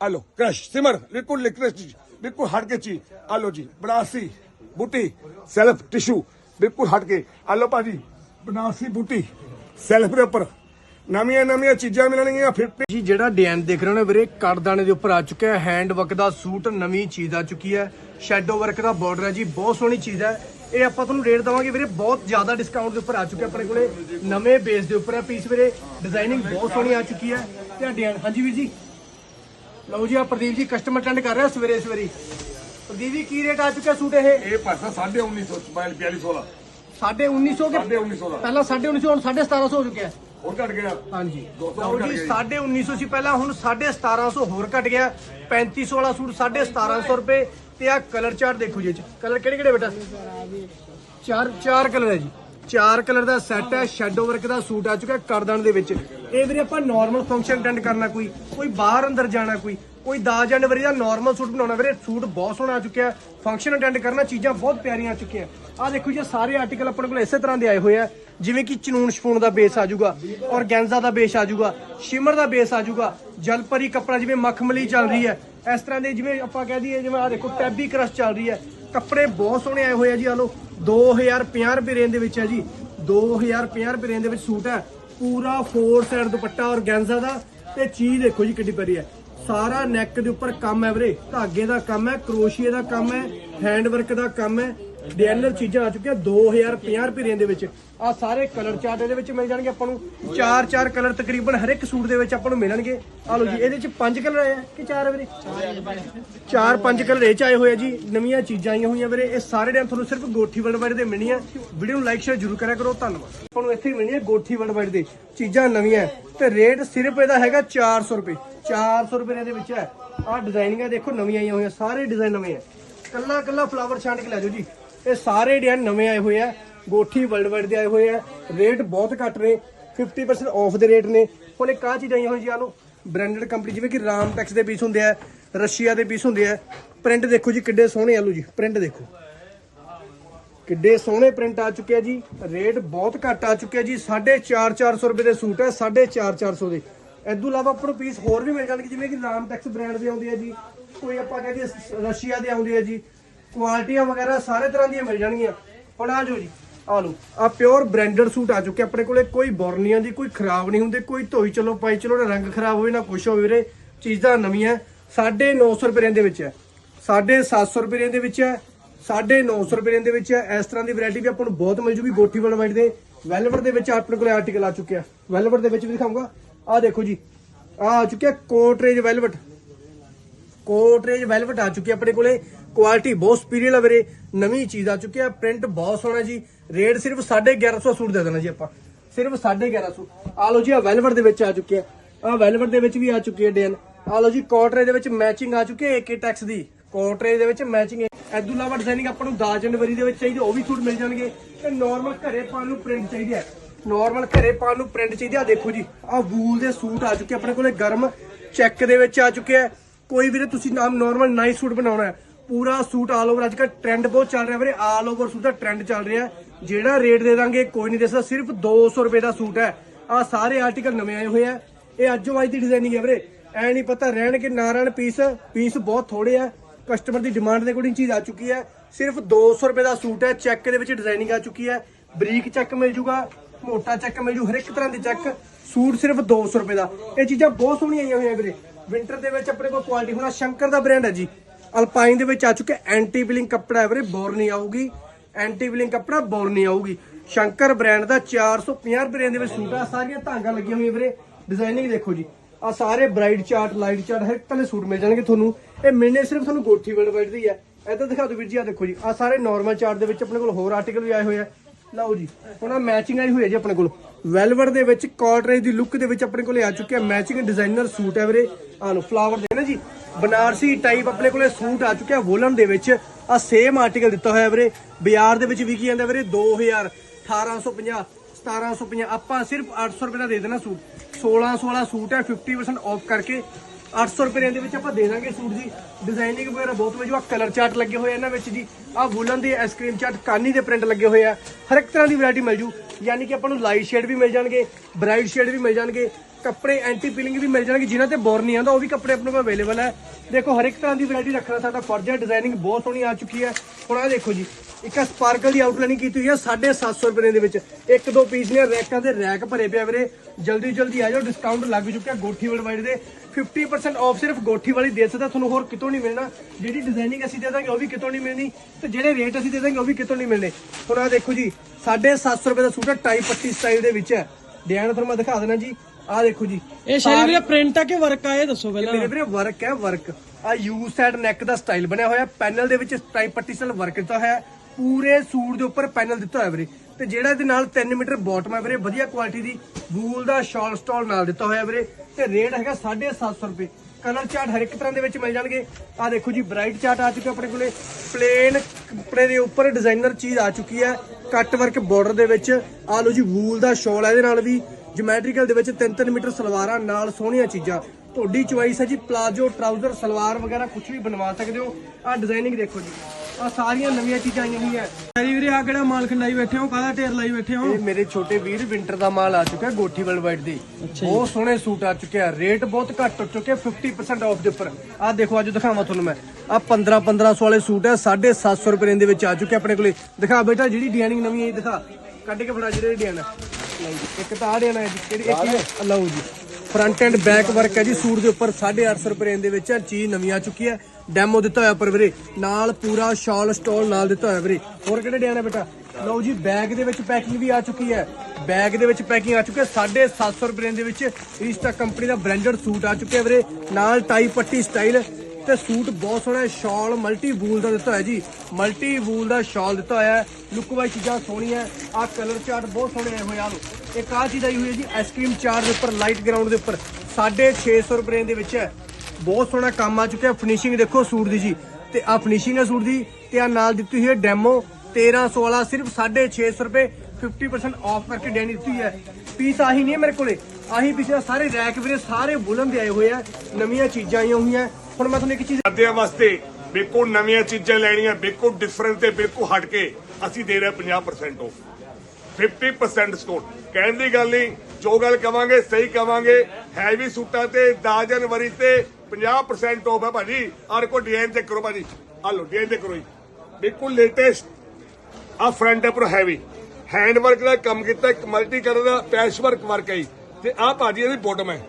ਆਲੋ ਕ੍ਰਸ਼ ਸਿਮਰ ਬਿਲਕੁਲ ਲਿਕਰਸ ਚੀਜ਼ ਬਿਲਕੁਲ ਹਟ ਕੇ ਚੀਜ਼ ਆਲੋ ਜੀ ਬਨਾਰਸੀ ਬੂਟੀ ਸੈਲਫ ਟਿਸ਼ੂ ਬਿਲਕੁਲ ਹਟ ਕੇ ਆਲੋ ਭਾਜੀ ਬਨਾਰਸੀ ਬੂਟੀ ਸੈਲਫ ਦੇ ਉੱਪਰ ਨਵੀਆਂ ਨਵੀਆਂ ਚੀਜ਼ਾਂ ਮਿਲਣਗੀਆਂ 50 ਜੀ ਜਿਹੜਾ ਡਿਜ਼ਾਈਨ ਦੇਖ ਰਹੇ ਹੋ ਨਾ ਵੀਰੇ ਕੜਦਾਣੇ ਦੇ ਉੱਪਰ ਆ ਚੁੱਕਿਆ ਹੈ। ਹੈਂਡ ਵਰਕ ਦਾ ਸੂਟ ਨਵੀਂ ਚੀਜ਼ ਆ ਚੁੱਕੀ ਹੈ। ਸ਼ੈਡੋ ਵਰਕ ਦਾ ਬਾਰਡਰ ਹੈ ਜੀ ਬਹੁਤ ਸੋਹਣੀ ਚੀਜ਼ ਹੈ। ਇਹ ਆਪਾਂ ਤੁਹਾਨੂੰ ਰੇਟ ਦਵਾਂਗੇ ਵੀਰੇ ਬਹੁਤ ਜ਼ਿਆਦਾ ਡਿਸਕਾਊਂਟ ਦੇ ਉੱਪਰ ਆ ਚੁੱਕਿਆ ਆਪਣੇ ਕੋਲੇ। ਨਵੇਂ ਬੇਸ ਦੇ ਉੱਪਰ ਹੈ ਪੀਸ ਵੀਰੇ। ਡਿਜ਼ਾਈਨਿੰਗ ਬਹੁਤ ਸੋਹਣੀ ਆ ਚੁੱਕੀ ਹੈ। ਤੇ ਡਿਜ਼ਾਈਨ ਹਾਂਜੀ ਵੀਰ ਜੀ। ਲਓ ਜੀ ਆ ਪ੍ਰਦੀਪ ਜੀ ਕਸਟਮਰ ਅਟੈਂਡ ਕਰ ਰਿਹਾ ਸਵੇਰੇ ਸਵੇਰੇ। ਪ੍ਰਦੀਪ ਜੀ ਕੀ ਰੇਟ ਆ ਚੁੱਕਿਆ ਸੂਟ ਇਹ? ਇਹ ਪਾਸਾ 1950 4200 ਦਾ 1950 ਕੇ 1950 ਦਾ ਪਹਿਲਾਂ 1950 ਹੁਣ 1750 ਹੋ ਚੁੱਕਿਆ। ਹੋਰ ਘਟ ਗਿਆ? ਹਾਂਜੀ। ਲਓ ਜੀ ਗਿਆ ਜੀ। 1950 ਸੀ ਪਹਿਲਾਂ ਹੁਣ 1750 ਹੋਰ ਘਟ ਗਿਆ। 3500 ਵਾਲਾ ਸੂਟ 1750 ਰੁਪਏ। ਤੇ ਆ ਕਲਰ ਚਾਰਟ ਦੇਖੋ ਜੀ ਕਲਰ ਕਿਹੜੇ ਕਿਹੜੇ ਬੇਟਾ? ਚਾਰ ਚਾਰ ਕਲਰ ਹੈ ਜੀ। ਚਾਰ ਕਲਰ ਦਾ ਸੈੱਟ ਹੈ ਸ਼ੈਡੋ ਵਰਕ ਦਾ ਸੂਟ ਆ ਚੁੱਕਾ ਕਰਦਣ ਦੇ ਵਿੱਚ। ਇਹ ਵੀਰੇ ਆਪਾਂ ਨਾਰਮਲ ਫੰਕਸ਼ਨ ਅਟੈਂਡ ਕਰਨਾ ਕੋਈ ਕੋਈ ਬਾਹਰ ਅੰਦਰ ਜਾਣਾ ਕੋਈ ਕੋਈ 10 ਜਨਵਰੀ ਦਾ ਨਾਰਮਲ ਸੂਟ ਬਣਾਉਣਾ ਵੀਰੇ ਸੂਟ ਬਹੁਤ ਸੋਹਣਾ ਆ ਚੁੱਕਿਆ। ਫੰਕਸ਼ਨ ਅਟੈਂਡ ਕਰਨਾ, ਚੀਜ਼ਾਂ ਬਹੁਤ ਪਿਆਰੀਆਂ ਆ ਚੁੱਕੀਆਂ। ਆ ਦੇਖੋ ਜੀ ਸਾਰੇ ਆਰਟੀਕਲ ਆਪਣੇ ਕੋਲ ਇਸੇ ਤਰ੍ਹਾਂ ਦੇ ਆਏ ਹੋਏ ਆ। ਜਿਵੇਂ ਕਿ ਚਨੂਨ ਸ਼ਫੂਨ ਦਾ ਬੇਸ ਆ ਜਾਊਗਾ ਔਰ ਗੈਂਜ਼ਾ ਦਾ ਬੇਸ ਆ ਜਾਊਗਾ, ਸ਼ਿਮਰ ਦਾ ਬੇਸ ਆ ਜਾਊਗਾ, ਜਲਪਰੀ ਕੱਪੜਾ ਜਿਵੇਂ ਮਖਮਲੀ ਚੱਲ ਰਹੀ ਹੈ। ਇਸ ਤਰ੍ਹਾਂ ਦੇ ਜਿਵੇਂ ਆਪਾਂ ਕਹਿ ਦਈਏ, ਜਿਵੇਂ ਆ ਦੇਖੋ ਟੈਬੀ ਕਰਸ਼ ਚੱਲ ਰਹੀ ਹੈ। ਕੱਪੜੇ ਬਹੁਤ ਸੋਹਣੇ ਆਏ ਹੋਏ ਆ ਜੀ ਆ ਲੋ 2050 ਰੁਪਏ ਰੇਂਜ ਦੇ ਵਿੱਚ ਹੈ ਜੀ। 2050 ਰੁਪਏ ਰੇਂਜ ਦੇ ਵਿੱਚ ਸੂਟ ਹੈ। ਪੂਰਾ ਫੋਰ ਸਾਈਡ ਦੁਪੱਟਾ ਔਰ ਗੈਂਜ਼ਾ ਦਾ। ਤੇ ਚੀਜ਼ ਦੇਖੋ ਜੀ ਕਿੱਡੀ ਪਿਆਰੀ ਹੈ। ਸਾਰਾ ਨੈਕ ਦੇ ਉੱਪਰ ਕੰਮ ਹੈ ਵੀਰੇ। ਧਾਗੇ ਦਾ ਕੰਮ ਹੈ, ਕਰੋਸ਼ੀਏ ਦਾ ਕੰਮ ਹੈ ਹੈਂਡ ਵਰਕ ਦਾ ਕੰਮ ਹੈ। ਡਿਜ਼ਾਈਨਰ ਚੀਜ਼ਾਂ ਆ ਚੁੱਕੀਆਂ 2050 ਰੁਪਏ ਰੇਂਜ ਦੇ ਵਿੱਚ। ਆ ਸਾਰੇ ਕਲਰ ਚਾਰਟ ਇਹਦੇ ਵਿੱਚ ਮਿਲ ਜਾਣਗੇ ਆਪਾਂ ਨੂੰ। ਚਾਰ ਚਾਰ ਕਲਰ ਤਕਰੀਬਨ ਹਰ ਇੱਕ ਸੂਟ ਦੇ ਵਿੱਚ ਆਪਾਂ ਨੂੰ ਮਿਲਣਗੇ। ਆ ਲਓ ਜੀ, ਇਹਦੇ ਵਿੱਚ ਪੰਜ ਕਲਰ ਆਏ ਕਿ ਚਾਰ ਆ ਵੀਰੇ? ਚਾਰ ਪੰਜ ਕਲਰ ਇਹ ਚ ਆਏ ਹੋਏ ਆ ਜੀ, ਨਵੀਆਂ ਚੀਜ਼ਾਂ ਆਈਆਂ ਹੋਈਆਂ ਵੀਰੇ। ਇਹ ਸਾਰੇ ਡੈਮ ਤੁਹਾਨੂੰ ਸਿਰਫ ਗੋਠੀ ਵਰਲਡ ਦੇ ਮਿਲਣੀਆਂ। ਵੀਡੀਓ ਨੂੰ ਲਾਈਕ ਸ਼ੇਅਰ ਜ਼ਰੂਰ ਕਰਿਆ ਕਰੋ। ਧੰਨਵਾਦ। ਆਪਾਂ ਨੂੰ ਇੱਥੇ ਮਿਲਣੀਆਂ ਗੋਠੀ ਵਰਲਡ ਦੇ। ਚੀਜ਼ਾਂ ਨਵੀਆਂ ਤੇ ਰੇਟ ਸਿਰਫ ਇਹਦਾ ਹੈਗਾ 400 ਰੁਪਏ। 400 ਰੁਪਏ ਦੇ ਵਿੱਚ ਹੈ। ਆਹ ਡਿਜ਼ਾਈਨਿੰਗਾਂ ਦੇਖੋ, ਨਵੀਆਂ ਆਈਆਂ ਹੋਈਆਂ, ਸਾਰੇ ਡਿਜ਼ਾਈਨ ਨਵੇਂ ਆ ਕੱਲਾ ਕੱਲਾ ਫਲਾਵਰ ਛਾਂਟ ਕੇ ਲੈ ਜਾਓ ਜੀ। ਇਹ ਸਾਰੇ ਜਿਹੜੇ ਨਵੇਂ ਆਏ ਹੋਏ ਆ। ਗੋਠੀ, ਵਰਲਡ ਵਾਈਡ ਦੇ ਆਏ ਹੋਏ ਆ। ਰੇਟ ਬਹੁਤ ਘੱਟ ਨੇ। 50% ਆਫ ਦੇ ਰੇਟ ਨੇ। ਹੁਣ ਇੱਕ ਆਹ ਚੀਜ਼ ਆਈਆਂ ਹੋਈਆਂ ਜੀ ਆਹ ਲਓ। ਬ੍ਰਾਂਡਡ ਕੰਪਨੀ ਜਿਵੇਂ ਕਿ ਰਾਮ ਟੈਕਸ ਦੇ ਪੀਸ ਹੁੰਦੇ ਆ, ਰਸ਼ੀਆ ਦੇ ਪੀਸ ਹੁੰਦੇ ਆ। ਪ੍ਰਿੰਟ ਦੇਖੋ ਜੀ ਕਿੱਡੇ ਸੋਹਣੇ ਆ ਲਓ ਜੀ। ਪ੍ਰਿੰਟ ਦੇਖੋ। ਕਿੱਡੇ ਸੋਹਣੇ ਪ੍ਰਿੰਟ ਆ ਚੁੱਕੇ ਆ ਜੀ। ਰੇਟ ਬਹੁਤ ਘੱਟ ਆ ਚੁੱਕੇ ਆ ਜੀ। 450 ਰੁਪਏ ਦੇ ਸੂਟ ਹੈ 450 ਦੇ। ਇਦੋਂ ਇਲਾਵਾ ਆਪਾਂ ਨੂੰ ਪੀਸ ਹੋਰ ਵੀ ਮਿਲ ਜਾਣਗੇ, ਜਿਵੇਂ ਕਿ ਰਾਮ ਟੈਕਸ ਬ੍ਰਾਂਡ ਦੇ ਆਉਂਦੇ ਆ ਜੀ। ਕੋਈ ਆਪਾਂ ਕਹਿੰਦੇ ਰਸ਼ੀਆ ਦੇ ਆਉਂਦੇ ਆ ਜੀ। ਕੁਆਲਟੀਆਂ ਵਗੈਰਾ ਸਾਰੇ ਤਰ੍ਹਾਂ ਦੀਆਂ ਮਿਲ ਜਾਣਗੀਆਂ। ਹੁਣ ਆ ਜਾਓ ਜੀ, ਆ ਲਓ। ਆ ਪਿਓਰ ਬ੍ਰਾਂਡਡ ਸੂਟ ਆ ਚੁੱਕੇ ਆਪਣੇ ਕੋਲੇ ਕੋਈ ਬੋਰਨੀਆਂ ਦੀ ਕੋਈ ਖਰਾਬ ਨਹੀਂ ਹੁੰਦੇ, ਕੋਈ ਧੋਈ ਚਲੋ, ਪਾਈ ਚਲੋ, ਨਾ ਰੰਗ ਖਰਾਬ ਹੋਵੇ, ਨਾ ਕੁਛ ਹੋਵੇ ਵੀਰੇ। ਚੀਜ਼ਾਂ ਨਵੀਆਂ। 950 ਰੁਪਏ ਦੇ ਵਿੱਚ ਹੈ। 750 ਰੁਪਏ ਦੇ ਵਿੱਚ ਹੈ। 950 ਰੁਪਏ ਦੇ ਵਿੱਚ ਹੈ। ਇਸ ਤਰ੍ਹਾਂ ਦੀ ਵੈਰਾਈਟੀ ਵੀ ਆਪਾਂ ਨੂੰ ਬਹੁਤ ਮਿਲ ਜੂਗੀ ਗੋਠੀ ਵਾਲਾ ਵਾਈਟ ਦੇ। ਵੈਲਵਟ ਦੇ ਵਿੱਚ ਆਪਣੇ ਕੋਲੇ ਆਰਟੀਕਲ ਆ ਚੁੱਕਿਆ ਵੈਲਵਟ ਦੇ ਵਿੱਚ ਵੀ ਦਿਖਾਉਂਗਾ ਆਹ ਦੇਖੋ ਜੀ। ਆਹ ਆ ਚੁੱਕਿਆ ਕੋਟਰੇਜ ਵੈਲਵਟ ਕੋਟਰੇਜ ਵੈਲਵਟ ਆ ਚੁੱਕੀ ਆਪਣੇ ਕੋਲੇ। ਕੁਆਲਿਟੀ ਬਹੁਤ ਸੁਪੀਰੀਅਰ ਆ ਵੀਰੇ। ਨਵੀਂ ਚੀਜ਼ ਆ ਚੁੱਕੀ ਹੈ ਪ੍ਰਿੰਟ ਬਹੁਤ ਸੋਹਣਾ ਜੀ। ਰੇਟ ਸਿਰਫ 1150 ਸੂਟ ਦੇ ਦੇਣਾ ਜੀ ਆਪਾਂ। ਸਿਰਫ 1150 ਆ ਲਓ ਜੀ ਆ ਵੈਲਵਟ ਦੇ ਵਿੱਚ ਆ ਚੁੱਕੇ ਆ। ਵੈਲਵਟ ਦੇ ਵਿੱਚ ਵੀ ਆ ਚੁੱਕੀ ਹੈ ਡੇਨ ਆ ਲਓ ਜੀ ਕੋਟਰੇ ਦੇ ਵਿੱਚ ਮੈਚਿੰਗ ਆ ਚੁੱਕੀ ਹੈ ਏਕੇ ਟੈਕਸ ਦੀ। ਕੋਟਰੇ ਦੇ ਵਿੱਚ ਮੈਚਿੰਗ ਐਦੂ ਇਲਾਵਾ ਡਿਜ਼ਾਈਨਿੰਗ ਆਪਾਂ ਨੂੰ 10 ਜਨਵਰੀ ਦੇ ਵਿੱਚ ਚਾਹੀਦੀ, ਉਹ ਵੀ ਸੂਟ ਮਿਲ ਜਾਣਗੇ। ਤੇ ਨਾਰਮਲ ਘਰੇ ਪਾਉਣ ਨੂੰ ਪ੍ਰਿੰਟ ਚਾਹੀਦੀ ਹੈ ਨਾਰਮਲ ਘਰੇ ਪਾਉਣ ਨੂੰ ਪ੍ਰਿੰਟ ਚਾਹੀਦੀ ਆ। ਦੇਖੋ ਜੀ ਆ ਵੂਲ ਦੇ ਸੂਟ ਆ ਚੁੱਕੇ ਆਪਣੇ ਕੋਲੇ ਗਰਮ ਚੈੱਕ ਦੇ ਵਿੱਚ ਆ ਚੁੱਕੇ ਆ। ਕੋਈ ਵੀਰੇ, ਤੁਸੀਂ ਨਾਮ ਨਾਰਮਲ ਨਾਈਟ ਸੂਟ ਬਣਾਉਣਾ ਹੈ। ਪੂਰਾ ਸੂਟ ਆਲ ਓਵਰ ਅੱਜ ਕੱਲ੍ਹ ਟ੍ਰੈਂਡ ਬਹੁਤ ਚੱਲ ਰਿਹਾ ਵੀਰੇ ਆਲ ਓਵਰ ਸੂਟ ਦਾ ਟ੍ਰੈਂਡ ਚੱਲ ਰਿਹਾ। ਜਿਹੜਾ ਰੇਟ ਦੇ ਦਾਂਗੇ, ਕੋਈ ਨਹੀਂ ਦੱਸਦਾ ਸਕਦਾ, ਸਿਰਫ 200 ਰੁਪਏ ਦਾ ਸੂਟ ਹੈ। ਆ ਸਾਰੇ ਆਰਟੀਕਲ ਨਵੇਂ ਆਏ ਹੋਏ ਆ। ਇਹ ਅੱਜੋ ਅੱਜ ਦੀ ਡਿਜ਼ਾਈਨਿੰਗ ਹੈ ਵੀਰੇ। ਐ ਨਹੀਂ ਪਤਾ ਰਹਿਣ ਕਿ ਨਾ ਰਹਿਣ ਪੀਸ ਪੀਸ ਬਹੁਤ ਥੋੜੇ ਆ। ਕਸਟਮਰ ਦੀ ਡਿਮਾਂਡ ਦੇ ਅਕੋਰਡਿੰਗ ਚੀਜ਼ ਆ ਚੁੱਕੀ ਹੈ। ਸਿਰਫ 200 ਰੁਪਏ ਦਾ ਸੂਟ ਹੈ ਚੈੱਕ ਦੇ ਵਿੱਚ ਡਿਜ਼ਾਈਨਿੰਗ ਆ ਚੁੱਕੀ ਹੈ। ਬਰੀਕ ਚੈੱਕ ਮਿਲ ਜੂਗਾ, ਮੋਟਾ ਚੈੱਕ ਮਿਲ ਜੂ, ਹਰ ਇੱਕ ਤਰ੍ਹਾਂ ਦੀ ਚੈੱਕ ਸੂਟ ਸਿਰਫ 200 ਰੁਪਏ ਦਾ। ਇਹ ਚੀਜ਼ਾਂ ਬਹੁਤ ਸੋਹਣੀਆਂ ਆਈਆਂ ਹੋਈਆਂ ਵੀਰੇ। ਵਿੰਟਰ ਦੇ ਵਿੱਚ ਆਪਣੇ ਕੋਲ ਕੁਆਲਿਟੀ ਹੋਣਾ ਸ਼ੰਕਰ ਦਾ ਬ੍ਰਾਂਡ ਹੈ ਜੀ। ਅਲਪਾਈਨ ਦੇ ਵਿੱਚ ਆ ਚੁੱਕਿਆ ਐਂਟੀ ਬਿਲਿੰਗ ਕੱਪੜਾ ਹੈ ਵੀਰੇ, ਬੋਰ ਨਹੀਂ ਆਊਗੀ। ਐਂਟੀ ਬਿਲਿੰਗ ਕੱਪੜਾ ਬੋਰ ਨਹੀਂ ਆਊਗੀ। ਸ਼ੰਕਰ ਬ੍ਰਾਂਡ ਦਾ 450 ਰੁਪਏ ਦੇ ਵਿੱਚ ਸੂਟ ਆ, ਸਾਰੀਆਂ ਧਾਂਗਾ ਲੱਗੀਆਂ ਹੋਈਆਂ ਵੀਰੇ। ਡਿਜ਼ਾਈਨਿੰਗ ਦੇਖੋ ਜੀ। ਆ ਸਾਰੇ ਬ੍ਰਾਈਟ ਚਾਰਟ, ਲਾਈਟ ਚਾਰਟ, ਹਰ ਇੱਕ ਤਰ੍ਹਾਂ ਦੇ ਸੂਟ ਮਿਲ ਜਾਣਗੇ ਤੁਹਾਨੂੰ। ਇਹ ਮਿਲਨੇ ਸਿਰਫ ਤੁਹਾਨੂੰ ਗੋਠੀ ਵਰਡ ਵਾਈਟ ਦੀ ਹੈ। ਇੱਧਰ ਦਿਖਾ ਦਿਓ ਵੀਰ ਜੀ ਆ ਦੇਖੋ ਜੀ। ਆ ਸਾਰੇ ਨਾਰਮਲ ਚਾਰਟ ਦੇ ਵਿੱਚ ਆਪਣੇ ਕੋਲ ਹੋਰ ਆਰਟੀਕਲ ਵੀ ਆਏ ਹੋਏ ਆ। ਲਓ ਜੀ, ਹੁਣ ਆ ਮੈਚਿੰਗ ਆਈ ਹੋਈ ਹੈ ਜੀ ਆਪਣੇ ਕੋਲ। ਵੈਲਵਟ ਦੇ ਵਿੱਚ ਕਾਟਰੇਜ ਦੀ ਲੁੱਕ ਦੇ ਵਿੱਚ ਆਪਣੇ ਕੋਲੇ ਆ ਚੁੱਕਿਆ ਮੈਚਿੰਗ ਡਿਜ਼ਾਈਨਰ ਸੂਟ ਹੈ ਵੀਰੇ। ਆ ਲਓ ਫਲਾਵਰ ਦੇ ਨਾ ਜੀ। ਬਨਾਰਸੀ ਟਾਈਪ ਆਪਣੇ ਕੋਲੇ ਸੂਟ ਆ ਚੁੱਕਿਆ ਵੋਲਨ ਦੇ ਵਿੱਚ। ਆ ਸੇਮ ਆਰਟੀਕਲ ਦਿੱਤਾ ਹੋਇਆ ਵੀਰੇ। ਬਾਜ਼ਾਰ ਦੇ ਵਿੱਚ ਵਿਕੀ ਜਾਂਦਾ ਵੀਰੇ 2000 1850 1750 ਆਪਾਂ ਸਿਰਫ 800 ਰੁਪਏ ਦਾ ਦੇ ਦੇਣਾ ਸੂਟ। 1600 ਵਾਲਾ ਸੂਟ ਹੈ 50% ਆਫ ਕਰਕੇ 800 ਰੁਪਏ ਦੇ ਵਿੱਚ ਆਪਾਂ ਦੇ ਦਾਂਗੇ ਸੂਟ ਜੀ। ਡਿਜ਼ਾਈਨਿੰਗ ਵਗੈਰਾ ਬਹੁਤ ਵਧੀਆ ਕਲਰ ਚਾਰਟ ਲੱਗੇ ਹੋਏ ਆ ਇਹਨਾਂ ਵਿੱਚ ਜੀ। ਆਹ ਵੂਲਨ ਦੇ ਆਈਸਕ੍ਰੀਮ ਚਾਰਟ ਕਾਨੀ ਦੇ ਪ੍ਰਿੰਟ ਲੱਗੇ ਹੋਏ ਆ। ਹਰ ਇੱਕ ਤਰ੍ਹਾਂ ਦੀ ਵੈਰਾਈਟੀ ਮਿਲ ਜੂ। ਯਾਨੀ ਕਿ ਆਪਾਂ ਨੂੰ ਲਾਈਟ ਸ਼ੇਡ ਵੀ ਮਿਲ ਜਾਣਗੇ ਬ੍ਰਾਈਟ ਸ਼ੇਡ ਵੀ ਮਿਲ ਜਾਣਗੇ। ਕੱਪੜੇ ਐਂਟੀ ਪੀਲਿੰਗ ਵੀ ਮਿਲ ਜਾਣਗੇ, ਜਿਨ੍ਹਾਂ ਤੇ ਬੋਰ ਨਹੀਂ ਆਉਂਦਾ, ਉਹ ਵੀ ਕੱਪੜੇ ਆਪਣੇ ਕੋਲ ਅਵੇਲੇਬਲ ਹੈ। ਦੇਖੋ ਹਰ ਇੱਕ ਤਰ੍ਹਾਂ ਦੀ ਵੈਰਾਈਟੀ ਰੱਖਣਾ ਸਾਡਾ ਫਰਜ਼ ਹੈ ਡਿਜ਼ਾਈਨਿੰਗ ਬਹੁਤ ਸੋਹਣੀ ਆ ਚੁੱਕੀ ਹੈ। ਹੁਣ ਆਹ ਦੇਖੋ ਜੀ, ਇੱਕ ਸਪਾਰਕਲ ਦੀ ਆਊਟਲਾਈਨਿੰਗ ਕੀਤੀ ਹੋਈ ਹੈ 750 ਰੁਪਏ ਦੇ ਵਿੱਚ। ਇੱਕ ਦੋ ਪੀਸ ਨੇ, ਰੈਕਾਂ ਦੇ ਰੈਕ ਭਰੇ ਪਿਆ ਵੀਰੇ। ਜਲਦੀ ਜਲਦੀ ਆ ਜਾਓ ਡਿਸਕਾਊਂਟ ਲੱਗ ਚੁੱਕਿਆ ਗੋਠੀ ਵਾਲੇ ਦੇ। 50% ਆਫ ਸਿਰਫ ਗੋਠੀ ਵਾਲੀ ਦੇ ਸਕਦਾ, ਤੁਹਾਨੂੰ ਹੋਰ ਕਿਤੋਂ ਨਹੀਂ ਮਿਲਣਾ। ਜਿਹੜੀ ਡਿਜ਼ਾਈਨਿੰਗ ਅਸੀਂ ਦੇ ਦਾਂਗੇ, ਉਹ ਵੀ ਕਿਤੋਂ ਨਹੀਂ ਮਿਲਣੀ। ਤੇ ਜਿਹੜੇ ਰੇਟ ਅਸੀਂ ਦੇ ਦਾਂਗੇ, ਉਹ ਵੀ ਕਿਤੋਂ ਨਹੀਂ ਮਿਲਣੇ। ਹੁਣ ਆ ਦੇਖੋ ਜੀ 750 ਰੁਪਏ ਦਾ ਸੂਟ ਹੈ, ਟਾਈ ਪੱਟੀ ਸਟਾਈਲ ਦੇ ਵਿੱਚ ਹੈ। ਡਿਜ਼ਾਈਨ ਤੁਹਾਨੂੰ ਮੈਂ ਦਿਖਾ ਦੇਣਾ ਜੀ। ਆ ਦੇਖੋ ਜੀ। ਇਹ ਸ਼ਾਇਦ ਵੀਰੇ ਪ੍ਰਿੰਟ ਆ ਕਿ ਵਰਕ ਆ? ਇਹ ਦੱਸੋ ਮੇਰੇ ਪਹਿਲਾਂ ਵੀਰੇ ਵਰਕ ਹੈ ਵਰਕ ਆ ਯੂ ਸੈਟ ਨੈਕ ਦਾ ਸਟਾਈਲ ਬਣਿਆ ਹੋਇਆ। ਪੈਨਲ ਦੇ ਵਿੱਚ ਟਾਈਪ ਪੱਟੀ ਸਟਾਈਲ ਵਰਕ ਦਿੱਤਾ ਹੋਇਆ। ਹੈ। ਪੂਰੇ ਸੂਟ ਦੇ ਉੱਪਰ ਪੈਨਲ ਦਿੱਤਾ ਹੋਇਆ ਵੀਰੇ। ਤੇ ਜਿਹੜਾ ਇਹਦੇ ਨਾਲ 3 ਮੀਟਰ ਬਾਟਮ ਹੈ ਵੀਰੇ ਵਧੀਆ ਕੁਆਲਿਟੀ ਦੀ। ਵੂਲ ਦਾ ਸ਼ਾਲ ਸਟਾਲ ਨਾਲ ਦਿੱਤਾ ਹੋਇਆ ਵੀਰੇ। ਤੇ ਰੇਟ ਹੈਗਾ 750 ਰੁਪਏ। ਕਲਰ ਚਾਰਟ ਹਰ ਇੱਕ ਤਰ੍ਹਾਂ ਦੇ ਵਿੱਚ ਮਿਲ ਜਾਣਗੇ। ਆ ਦੇਖੋ ਜੀ ਬ੍ਰਾਈਟ ਚਾਰਟ ਆ ਚੁੱਕਾ ਆਪਣੇ ਕੋਲੇ। ਪਲੇਨ ਕੱਪੜੇ ਦੇ ਉੱਪਰ ਡਿਜ਼ਾਈਨਰ ਚੀਜ਼ ਆ ਚੁੱਕੀ ਹੈ। ਕੱਟ ਵਰਕ ਬਾਰਡਰ ਦੇ ਵਿੱਚ। ਆ ਲਓ ਜੀ ਵੂਲ ਦਾ ਸ਼ਾਲ ਹੈ ਇਹਦੇ ਨਾਲ ਵੀ। ਜਿਓਮੈਟ੍ਰੀਕਲ ਦੇ ਵਿੱਚ 3-3 ਮੀਟਰ ਸਲਵਾਰਾਂ ਨਾਲ ਸੋਹਣੀਆਂ ਚੀਜ਼ਾਂ। ਤੁਹਾਡੀ ਚੁਆਇਸ ਹੈ ਜੀ ਪਲਾਜੋ ਟਰਾਊਜ਼ਰ ਸਲਵਾਰ ਵਗੈਰਾ ਕੁਝ ਵੀ ਬਣਵਾ ਸਕਦੇ ਹੋ। ਆ ਡਿਜ਼ਾਈਨਿੰਗ ਦੇਖੋ ਜੀ। ਆ ਸਾਰੀਆਂ ਨਵੀਆਂ ਚੀਜ਼ਾਂ ਆਈਆਂ ਹੋਈਆਂ। ਸ਼ਾਇਦ ਵੀਰੇ ਆ ਕਿਹੜਾ ਮਾਲ ਖੰਡਾਈ ਬੈਠੇ ਹੋ? ਕਾਹਦਾ ਢੇਰ ਲਾਈ ਬੈਠੇ ਹੋ? ਇਹ ਮੇਰੇ ਛੋਟੇ ਵੀਰ ਵਿੰਟਰ ਦਾ ਮਾਲ ਆ ਚੁੱਕਾ ਗੋਠੀ ਵਰਲਡ ਵਾਈਡ ਦੀ ਬਹੁਤ ਸੋਹਣੇ ਸੂਟ ਆ ਚੁੱਕੇ ਆ। ਰੇਟ ਬਹੁਤ ਘੱਟ ਹੋ ਚੁੱਕੇ ਆ, 50% ਆਫ ਦੇ ਉੱਪਰ। ਆ ਦੇਖੋ ਅੱਜ ਦਿਖਾਵਾਂ ਤੁਹਾਨੂੰ ਮੈਂ। ਆ 15 1500 ਵਾਲੇ ਸੂਟ ਆ 750 ਰੁਪਏ ਦੇ ਵਿੱਚ ਆ ਚੁੱਕੇ ਆਪਣੇ ਕੋਲੇ। ਦਿਖਾ ਬੇਟਾ ਜਿਹੜੀ ਡਿਜ਼ਾਈਨਿੰਗ ਨਵੀਂ ਆਈ ਦਿਖਾ। ਕੱਢ ਕੇ ਫੜਾ ਜਿਹੜੇ ਡਿਜ਼ਾਈਨ ਇੱਕ ਤਾਂ ਆ ਡਿਜ਼ਾਈਨ ਹੈ ਜੀ ਕਿਹੜੀ ਇੱਕ ਇਹ ਲਓ ਜੀ। ਫਰੰਟ ਐਂਡ ਬੈਕ ਵਰਕ ਹੈ ਜੀ ਸੂਟ ਦੇ ਉੱਪਰ 850 ਰੁਪਏ ਰੇਂਜ ਦੇ ਵਿੱਚ ਆ ਚੀਜ਼ ਨਵੀਂ ਆ ਚੁੱਕੀ ਹੈ। ਡੈਮੋ ਦਿੱਤਾ ਹੋਇਆ ਉੱਪਰ ਵੀਰੇ ਨਾਲ ਪੂਰਾ ਸ਼ਾਲ ਸਟੋਲ ਨਾਲ ਦਿੱਤਾ ਹੋਇਆ ਵੀਰੇ। ਹੋਰ ਕਿਹੜੇ ਡਿਜ਼ਾਈਨ ਹੈ ਬੇਟਾ? ਲਓ ਜੀ ਬੈਗ ਦੇ ਵਿੱਚ ਪੈਕਿੰਗ ਵੀ ਆ ਚੁੱਕੀ ਹੈ। ਬੈਗ ਦੇ ਵਿੱਚ ਪੈਕਿੰਗ ਆ ਚੁੱਕੀ ਹੈ 750 ਰੁਪਏ ਦੇ ਵਿੱਚ ਰਿਸ਼ਤਾ ਕੰਪਨੀ ਦਾ ਬ੍ਰਾਂਡਡ ਸੂਟ ਆ ਚੁੱਕਿਆ ਵੀਰੇ। ਨਾਲ ਟਾਈ ਪੱਟੀ ਸਟਾਈਲ ਤੇ ਸੂਟ ਬਹੁਤ ਸੋਹਣਾ ਹੈ, ਸ਼ਾਲ ਮਲਟੀ ਵੂਲ ਦਾ ਦਿੱਤਾ ਹੋਇਆ ਜੀ। ਮਲਟੀ ਵੂਲ ਦਾ ਸ਼ਾਲ ਦਿੱਤਾ ਹੋਇਆ ਹੈ। ਲੁੱਕ ਵਾਈਜ਼ ਚੀਜ਼ਾਂ ਸੋਹਣੀਆਂ ਆ ਕਲਰ ਚਾਰਟ ਬਹੁਤ ਸੋਹਣੇ ਆਏ ਹੋਏ ਆ ਲੋ ਇੱਕ ਆ ਚੀਜ਼ ਆਈ ਹੋਈ ਹੈ ਜੀ ਆਈਸਕ੍ਰੀਮ ਚਾਰਟ ਦੇ ਉੱਪਰ ਲਾਈਟ ਗਰਾਊਂਡ ਦੇ ਉੱਪਰ। 650 ਰੁਪਏ ਦੇ ਵਿੱਚ ਹੈ। ਬਹੁਤ ਸੋਹਣਾ ਕੰਮ ਆ ਚੁੱਕਿਆ ਫਿਨਿਸ਼ਿੰਗ ਦੇਖੋ ਸੂਟ ਦੀ ਜੀ। ਤੇ ਆ ਫਿਨਿਸ਼ਿੰਗ ਹੈ ਸੂਟ ਦੀ। ਤੇ ਆ ਨਾਲ ਦਿੱਤੀ ਹੋਈ ਹੈ ਡੈਮੋ 1300 ਵਾਲਾ ਸਿਰਫ 650 ਰੁਪਏ। 50% ਆਫ ਕਰਕੇ ਡੈਨੀ ਦਿੱਤੀ ਹੈ। ਪੀਸ ਆਹੀ ਨਹੀਂ ਹੈ ਮੇਰੇ ਕੋਲੇ। ਆਹੀ ਪਿਛਲੇ ਸਾਰੇ ਰੈਕ ਵੀਰੇ, ਸਾਰੇ ਬੁਲੰਦ ਦੇ ਆਏ ਹੋਏ ਆ। ਨਵੀਆਂ ਚੀਜ਼ਾਂ ਆਈਆਂ ਹੋਈਆਂ। ਹੁਣ ਮੈਂ ਤੁਹਾਨੂੰ ਇੱਕ ਚੀਜ਼ ਸਾਡਿਆਂ ਵਾਸਤੇ ਬਿਲਕੁਲ ਨਵੀਆਂ ਚੀਜ਼ਾਂ ਲੈਣੀਆਂ ਬਿਲਕੁਲ ਡਿਫਰੈਂਟ ਤੇ ਬਿਲਕੁਲ ਹਟ ਕੇ ਅਸੀਂ ਦੇ ਰਹੇ 50% ਆਫ 50% ਸਟੋਰ ਕਹਿਣ ਦੀ ਗੱਲ ਨਹੀਂ, ਜੋ ਗੱਲ ਕਵਾਂਗੇ, ਸਹੀ ਕਵਾਂਗੇ। ਹੈਵੀ ਸੂਟਾਂ ਤੇ 10 ਜਨਵਰੀ ਤੇ 50% ਆਫ ਹੈ ਭਾਜੀ। ਆਰ ਕੋ ਡਿਜ਼ਾਈਨ ਚੈੱਕ ਕਰੋ ਭਾਜੀ। ਆ ਲੋ ਡਿਜ਼ਾਈਨ ਚੈੱਕ ਕਰੋ ਜੀ। ਬਿਲਕੁਲ ਲੇਟੈਸਟ ਆ ਫਰੰਟ ਪਰ ਹੈਵੀ ਹੈਂਡ ਵਰਕ ਦਾ ਕੰਮ ਕੀਤਾ, ਇੱਕ ਮਲਟੀ ਕਲਰ ਦਾ ਪੈਚ ਵਰਕ ਵਰਕ ਹੈ ਤੇ ਆ ਭਾਜੀ, ਇਹਦੀ ਬੋਟਮ ਹੈ।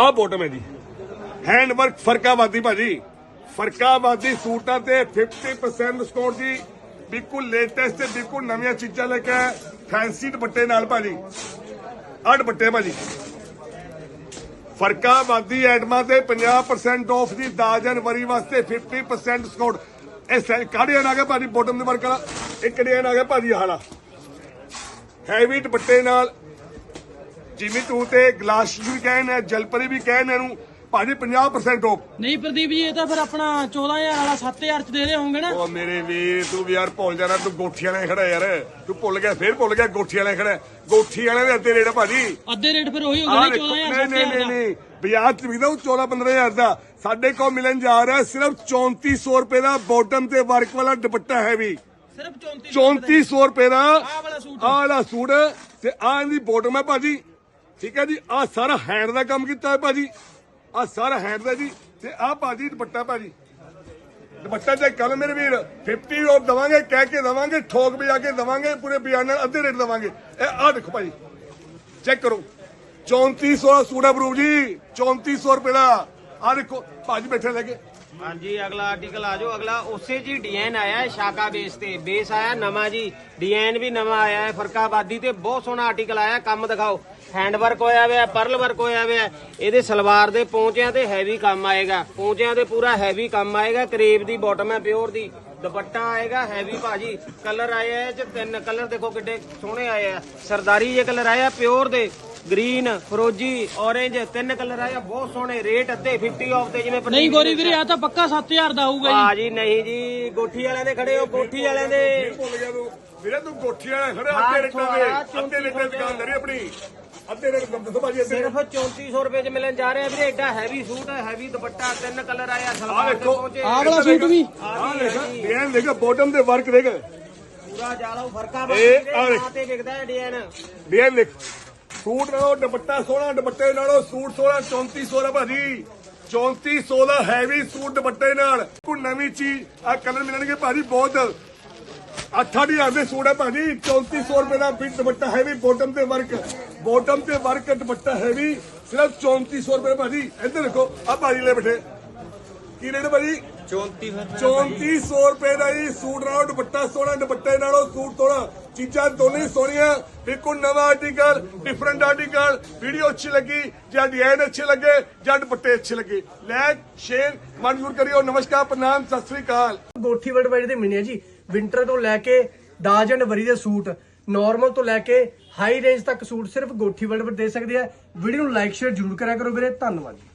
ਆ ਬੋਟਮ ਹੈ ਜੀ। ਹੈਂਡ ਵਰਕ ਫਰਕਾਬਾਦੀ ਭਾਜੀ। ਫਰਕਾਬਾਦੀ ਸੂਟਾਂ ਤੇ 50% ਡਿਸਕਾਊਂਟ ਜੀ। ਬਿਲਕੁਲ ਲੇਟੈਸਟ ਤੇ ਬਿਲਕੁਲ ਨਵੀਆਂ ਚੀਜ਼ਾਂ ਲੈ ਕੇ ਫੈਂਸੀ ਦੁਪੱਟੇ ਨਾਲ ਭਾਜੀ। ਆਹ ਦੁਪੱਟੇ ਭਾਜੀ। ਫਰਕਾਬਾਦੀ ਐਟਮਾਂ ਤੇ 50% ਆਫ ਦੀ 10 ਜਨਵਰੀ ਵਾਸਤੇ 50% ਡਿਸਕਾਊਂਟ ਇਹ ਸੈਲ ਕਾੜੀਆਂ ਆ ਗਿਆ ਭਾਜੀ? ਬੋਟਮ ਦੇ ਵਰਕ ਵਾਲਾ। ਇੱਕ ਡਿਜ਼ਾਈਨ ਆ ਗਿਆ ਭਾਜੀ ਆਹ ਹੈਵੀ ਦੁਪੱਟੇ ਨਾਲ ਜਿਮੀ ਟੂ ਤੇ ਗਲਾਸ ਵੀ ਕਹਿੰਦੇ ਜਲਪਰੀ ਵੀ ਕਹਿੰਦੇ ਇਹਨੂੰ ਭਾਜੀ 50% ਆਫ ਨਹੀਂ ਪ੍ਰਦੀਪ ਜੀ ਇਹ ਤਾਂ ਫਿਰ ਆਪਣਾ 14000 ਵਾਲਾ 7000 ਚ ਦੇ ਰਹੇ ਹੋਣਗੇ ਨਾ। ਉਹ ਮੇਰੇ ਵੀਰ ਤੂੰ ਵੀ ਯਾਰ ਭੁੱਲ ਜਾਣਾ ਤੂੰ ਗੋਠੀ ਵਾਲੇ ਖੜਾ ਯਾਰ। ਤੂੰ ਭੁੱਲ ਗਿਆ ਫੇਰ ਭੁੱਲ ਗਿਆ ਗੋਠੀ ਵਾਲੇ ਖੜਾ। ਗੋਠੀ ਵਾਲੇ ਦੇ ਅੱਧੇ ਰੇਟ ਭਾਜੀ। ਅੱਧੇ ਰੇਟ ਫਿਰ ਉਹੀ ਦੇਖੋ 14000 ਨਹੀਂ ਨਹੀਂ ਨਹੀਂ ਬਾਜ਼ਾਰ ਚ ਵੀ ਤਾਂ 14 15000 ਦਾ। ਸਾਡੇ ਕੋਲ ਮਿਲਣ ਜਾ ਰਿਹਾ ਸਿਰਫ 3400 ਰੁਪਏ ਦਾ ਬਾਟਮ ਤੇ ਵਰਕ ਵਾਲਾ ਦੁਪੱਟਾ ਹੈ ਵੀ। ਸਿਰਫ 34 3400 ਰੁਪਏ ਦਾ। ਆਹ ਵਾਲਾ ਸੂਟ। ਆਹ ਵਾਲਾ ਸੂਟ ਤੇ ਆਹ ਇਹਦੀ ਬਾਟਮ ਹੈ ਭਾਜੀ। ਠੀਕ ਹੈ ਜੀ, ਆਹ ਸਾਰਾ ਹੈਂਡ ਦਾ ਕੰਮ ਕੀਤਾ ਹੈ ਭਾਜੀ। ਆਹ ਸਾਰਾ ਹੈਂਡ ਦਾ ਜੀ, ਤੇ ਆਹ ਭਾਜੀ ਦੁਪੱਟਾ ਭਾਜੀ। ਦੁਪੱਟਾ ਚੈੱਕ ਕੱਲ ਮੇਰੇ ਵੀਰ 50 ਉਹ ਦਵਾਂਗੇ, ਕਹਿ ਕੇ ਦਵਾਂਗੇ, ਠੋਕ ਵਜਾ ਕੇ ਦਵਾਂਗੇ, ਪੂਰੇ ਬਾਜ਼ਾਰ ਨਾਲ ਅੱਧੇ ਰੇਟ ਦਵਾਂਗੇ। ਇਹ ਆਹ ਦੇਖੋ ਭਾਜੀ, ਚੈੱਕ ਕਰੋ। 3400 ਦਾ ਸੂਟ ਹੈ ਬਰੂ ਜੀ 3400 ਰੁਪਏ ਦਾ। ਆਹ ਦੇਖੋ, ਭਾਜੀ ਬੈਠੇ ਲੈ ਕੇ ਹਾਂਜੀ, ਅਗਲਾ ਆਰਟੀਕਲ ਆ ਜਾਓ। ਅਗਲਾ ਉਸੇ ਜੀ ਡਿਜ਼ਾਈਨ ਆਇਆ ਹੈ, ਸ਼ਾਕਾ ਬੇਸ ਤੇ। ਬੇਸ ਆਇਆ ਨਵਾਂ ਜੀ। ਡਿਜ਼ਾਈਨ ਵੀ ਨਵਾਂ ਆਇਆ ਹੈ, ਫਰਕਾਬਾਦੀ ਤੇ ਬਹੁਤ ਸੋਹਣਾ ਆਰਟੀਕਲ ਆਇਆ ਕੰਮ ਦਿਖਾਓ। ਹੈਂਡ ਵਰਕ ਹੋਇਆ ਹੋਇਆ ਪਰਲ ਵਰਕ ਹੋਇਆ ਹੋਇਆ ਇਹਦੇ ਸਲਵਾਰ ਦੇ ਪੌਂਚਿਆਂ ਤੇ ਹੈਵੀ ਕੰਮ ਆਏਗਾ। ਪੌਂਚਿਆਂ ਤੇ ਪੂਰਾ ਹੈਵੀ ਕੰਮ ਆਏਗਾ। ਕਰੇਬ ਦੀ ਬਾਟਮ ਹੈ ਪਿਓਰ ਦੀ। ਦੁਪੱਟਾ ਆਏਗਾ ਹੈਵੀ ਭਾਜੀ। ਕਲਰ ਆਏ ਹੈ ਚ ਤਿੰਨ। ਕਲਰ ਦੇਖੋ ਕਿੱਡੇ ਸੋਹਣੇ ਆਏ ਆ। ਸਰਦਾਰੀ ਜੇ ਕਲਰ ਆਇਆ ਪਿਓਰ ਦੇ। ਗ੍ਰੀਨ ਫਰੋਜੀ ਔਰੇਂਜ ਤਿੰਨ ਕਲਰ ਆਏ ਆ ਬਹੁਤ ਸੋਹਣੇ ਰੇਟ ਅੱਧੇ 50 ਆਫ ਤੇ ਜਿਵੇਂ ਨਹੀਂ ਗੋਰੀ ਵੀਰੇ ਆ ਤਾਂ ਪੱਕਾ 7000 ਦਾ ਆਊਗਾ ਜੀ। ਭਾਜੀ ਨਹੀਂ ਜੀ ਗੋਠੀ ਵਾਲਿਆਂ ਦੇ ਖੜੇ ਹੋ ਗੋਠੀ ਵਾਲਿਆਂ ਦੇ। ਭੁੱਲ ਗਿਆ ਤੂੰ। ਵੀਰੇ ਤੂੰ ਗੋਠੀ ਵਾਲਾ ਖੜਾ ਅੱਧੇ ਰੇਟਾਂ ਦੇ ਅੱਧੇ ਰੇਟਾਂ ਦੀ ਦੁਕਾਨ ਕਰੀ ਆਪਣੀ। ਅੱਧੇ ਰੇਟ ਕੰਮ ਦੱਸੋ ਭਾਜੀ ਅੱਧੇ ਸਿਰਫ 3400 ਰੁਪਏ ਚ ਮਿਲਣ ਜਾ ਰਿਹਾ ਵੀਰੇ ਐਡਾ ਹੈਵੀ ਸੂਟ ਹੈ ਹੈਵੀ ਦੁਪੱਟਾ ਤਿੰਨ ਕਲਰ ਆਇਆ ਸਲਵਾਰ ਦੇ ਦੇਖੋ ਪਹੁੰਚੇ। ਆਹ ਵਾਲਾ ਸੂਟ ਵੀ। ਆਹ ਦੇਖ ਡਿਜ਼ਾਈਨ ਦੇਖ ਬਾਟਮ ਤੇ ਵਰਕ ਦੇਖ। ਪੂਰਾ ਜਾਲਾ ਫਰਕਾ ਇਹ ਆਹ ਬਾਕੀ ਦੇਖ। ਤੇ ਵਿਕਦਾ ਹੈ ਡਿਜ਼ਾਈਨ। ਡਿਜ਼ਾਈਨ ਦੇਖ। ਸੂਟ ਨਾਲੋਂ ਦੁਪੱਟਾ ਸੋਹਣਾ ਦੁਪੱਟੇ ਨਾਲੋਂ ਸੂਟ ਸੋਹਣਾ 3400 ਦਾ ਭਾਜੀ। 3400 ਦਾ ਹੈਵੀ ਸੂਟ ਦੁਪੱਟੇ ਨਾਲ। ਕੋਈ ਨਵੀਂ ਚੀਜ਼ ਆ ਕਲਰ ਮਿਲਣਗੇ ਭਾਜੀ ਬਹੁਤ। ਅੱਠਾਂ ਦੀ ਆਂਦੇ ਸੂਟ ਹੈ ਭਾਜੀ 3400 ਰੁਪਏ ਦਾ ਫਿੱਟ ਦੁਪੱਟਾ ਹੈਵੀ ਬਾਟਮ ਤੇ ਵਰਕ ਬਾਟਮ ਤੇ ਵਰਕ ਦੁਪੱਟਾ ਹੈਵੀ ਸਿਰਫ 3400 ਰੁਪਏ ਭਾਜੀ। ਇੱਧਰ ਦੇਖੋ ਆ ਭਾਜੀ ਲੈ ਬੈਠੇ। ਕੀ ਰੇਟ ਭਾਜੀ? 3400 ਰੁਪਏ ਦਾ ਹੀ ਸੂਟ ਨਾਲ ਦੁਪੱਟਾ ਸੋਹਣਾ ਦੁਪੱਟੇ ਨਾਲੋਂ ਸੂਟ ਸੋਹਣਾ। ਚੀਜ਼ਾਂ ਦੋਨੇ ਸੋਹਣੀਆਂ। ਬਿਲਕੁਲ ਨਵਾਂ ਆਰਟੀਕਲ ਡਿਫਰੈਂਟ ਆਰਟੀਕਲ ਵੀਡੀਓ ਅੱਛੀ ਲੱਗੀ, ਜਾਂ ਡਿਜ਼ਾਈਨ ਅੱਛੇ ਲੱਗੇ, ਜਾਂ ਦੁਪੱਟੇ ਅੱਛੇ ਲੱਗੇ। ਲਾਈਕ ਸ਼ੇਅਰ ਮਨਜ਼ੂਰ ਕਰਿਓ। ਨਮਸਕਾਰ, ਪ੍ਰਣਾਮ, ਸਤਿ ਸ੍ਰੀ ਅਕਾਲ। ਗੋਠੀ ਵਰਡ ਦੇ ਮਿਲਣੇ ਜੀ। ਵਿੰਟਰ ਤੋਂ ਲੈ ਕੇ 10 ਜਨਵਰੀ ਦੇ ਸੂਟ। ਨਾਰਮਲ ਤੋਂ ਲੈ ਕੇ ਹਾਈ ਰੇਂਜ ਤੱਕ ਸੂਟ ਸਿਰਫ ਗੋਠੀ ਵਰਡ ਪਰ ਦੇ ਸਕਦੇ ਆ। ਵੀਡੀਓ ਨੂੰ ਲਾਈਕ ਸ਼ੇਅਰ ਜਰੂਰ ਕਰਿਆ ਕਰੋ ਵੀਰੇ। ਧੰਨਵਾਦ ਜੀ।